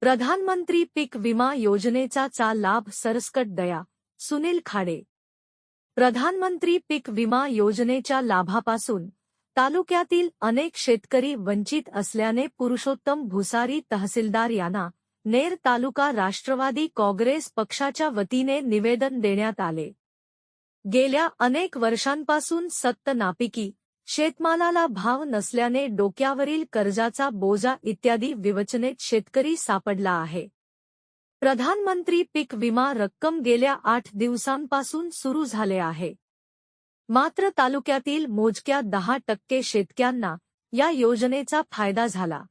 प्रधानमंत्री पीक विमा योजनेचा चा लाभ सरसकट दया. सुनील खाडे. प्रधानमंत्री पीक विमा योजनेच्या लाभापासून तालुक्यातील अनेक शेतकरी वंचित असल्याने पुरुषोत्तम भुसारी तहसीलदार यांना नेर तालुका राष्ट्रवादी काँग्रेस पक्षाच्या वतीने निवेदन देण्यात आले. गेल्या अनेक वर्षांपासून सत्त नापिकी शेतमालाला भाव नसल्याने डोक्यावरील कर्जाचा बोजा इत्यादी विवचनेत शेतकरी सापडला आहे. प्रधानमंत्री पीक विमा रक्कम गेल्या आठ दिवसांपासून सुरू झाले आहे. मात्र तालुक्यातील मोजक्या दहा टक्के शेतक्यांना या योजनेचा फायदा झाला.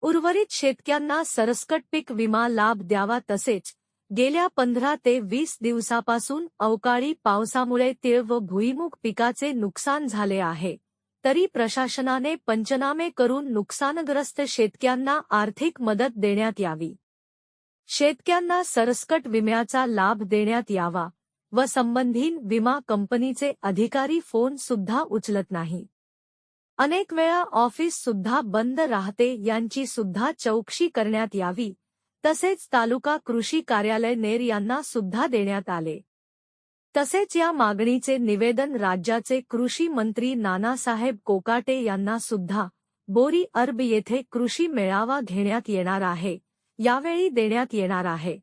उर्वरित शेतक्यांना सरसकट पीक विमा लाभ द्यावा तसेच गेल्या पंधरा ते वीस दिवसापासून अवकाळी पावसामुळे तीळ व भुईमुग पिकाचे नुकसान झाले आहे. तरी प्रशासनाने पंचनामे करून नुकसानग्रस्त शेतक्यांना आर्थिक मदत देण्यात यावी. शेतक्यांना सरसकट विम्याचा लाभ देण्यात यावा व संबंधित विमा कंपनीचे अधिकारी फोन सुद्धा उचलत नाही. अनेक वेळा ऑफिस सुद्धा बंद राहते यांची सुद्धा चौकशी करण्यात यावी तसेच तालुका कृषी कार्यालय नेर यांना सुद्धा देण्यात आले. तसेच या मागणीचे निवेदन राज्याचे कृषी मंत्री नानासाहेब कोकाटे यांना सुद्धा बोरी अर्ब येथे कृषी मेळावा घेण्यात येणार आहे यावेळी देण्यात येणार आहे.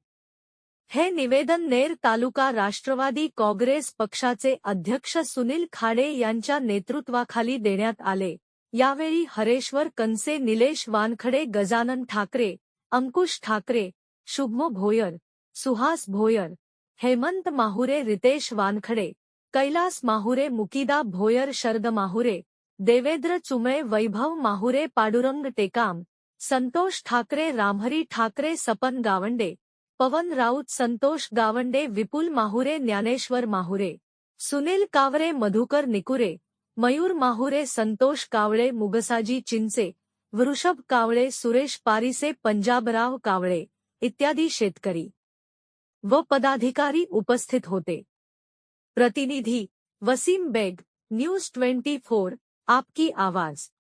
हे निवेदन नेर तालुका राष्ट्रवादी काँग्रेस पक्षाचे अध्यक्ष सुनील खाडे यांच्या नेतृत्वाखाली देण्यात आले. यावेळी हरेश्वर कनसे निलेश वानखडे गजानन ठाकरे अंकुश ठाकरे शुभमो भोयर सुहास भोयर हेमंत माहुरे रितेश वानखडे कैलास माहुरे मुकिदा भोयर शरद माहुरे देवेंद्र चुमळे वैभव माहुरे पाडुरंग टेकाम संतोष ठाकरे रामहरी ठाकरे सपन गावंडे पवन राऊत संतोष गावंडे विपुल माहुरे ज्ञानेश्वर माहुरे सुनील कावरे मधुकर निकुरे मयूर माहुरे संतोष कावळे मुगसाजी चिंचे वृषभ कावड़े सुरेश पारिसे, पंजाबराव कावड़े इत्यादि शेतकरी व पदाधिकारी उपस्थित होते. प्रतिनिधि Wasim Baig, news twenty four, आपकी आवाज़.